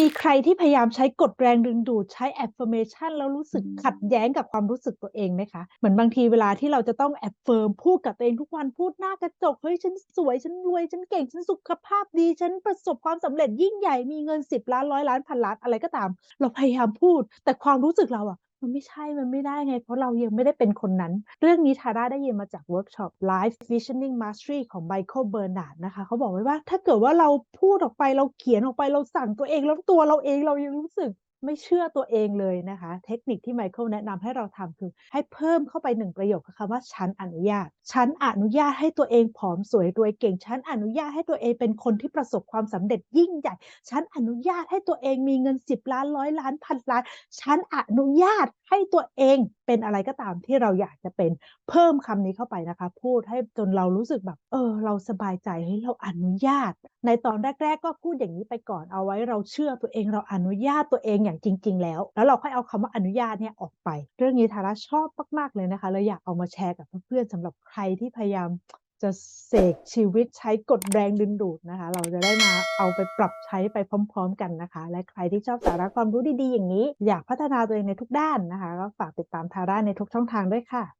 มีใครที่พยายามใช้กฎแรงดึงดูดใช้ affirmation แล้วรู้สึกอืมขัดแย้งกับความรู้สึกตัวเองไหมคะ เหมือนบางทีเวลาที่เราจะต้อง affirm พูดกับตัวเองทุกวันพูดหน้ากระจก เฮ้ย ฉันสวย ฉันรวย ฉันเก่ง ฉันสุขภาพดี ฉันประสบความสำเร็จยิ่งใหญ่มีเงิน 10 ล้าน100ล้านพันล้านอะไรก็ตาม เราพยายามพูด แต่ความรู้สึกเราอะ มันไม่ใช่ มันไม่ได้ไง เพราะเรายังไม่ได้เป็นคนนั้น เรื่องนี้ทาร่าได้ยินมาจากเวิร์กช็อป Life Visioning Mastery ของไมเคิลเบอร์นาร์ดนะคะ เขาบอกไว้ว่าถ้าเกิดว่าเราพูดออกไปเราเขียนออกไปเราสั่งตัวเองแล้วตัวเราเองเรายังรู้สึก ไม่เชื่อตัวเองเลยนะคะ เทคนิคที่ Michael แนะนำให้เราทำคือ ให้เพิ่มเข้าไป1ประโยคคือคำว่าฉันอนุญาต ฉันอนุญาตให้ตัวเองผอมสวยรวยเก่ง ฉันอนุญาตให้ตัวเองเป็นคนที่ประสบความสำเร็จยิ่งใหญ่ ฉันอนุญาตให้ตัวเองมีเงิน 10 ล้าน100ล้านพันล้าน ฉันอนุญาตให้ตัวเองเป็นอะไรก็ตามที่เราอยากจะเป็น เพิ่มคำนี้เข้าไปนะคะ พูดให้จนเรารู้สึกแบบ เออ เราสบายใจเฮ้ยเราอนุญาตในตอนแรก ๆ ก็พูดอย่างนี้ไปก่อนเอาไว้เราเชื่อตัวเองเราอนุญาตตัวเองอย่างจริง ๆ แล้ว แล้วเราค่อยเอาคำว่าอนุญาตเนี่ยออกไป เรื่องนี้ Tara ชอบมากๆเลยนะคะเลยอยากเอามาแชร์กับเพื่อนๆสำหรับใครที่พยายามจะเสกชีวิตใช้กฎแรงดึงดูดนะคะ เราจะได้มาเอาไปปรับใช้ไปพร้อม ๆ กันนะคะ และใครที่ชอบสาระความรู้ดีๆอย่างนี้ อยากพัฒนาตัวเองในทุกด้านนะคะ ก็ฝากติดตาม Tara ในทุกช่องทางด้วยค่ะ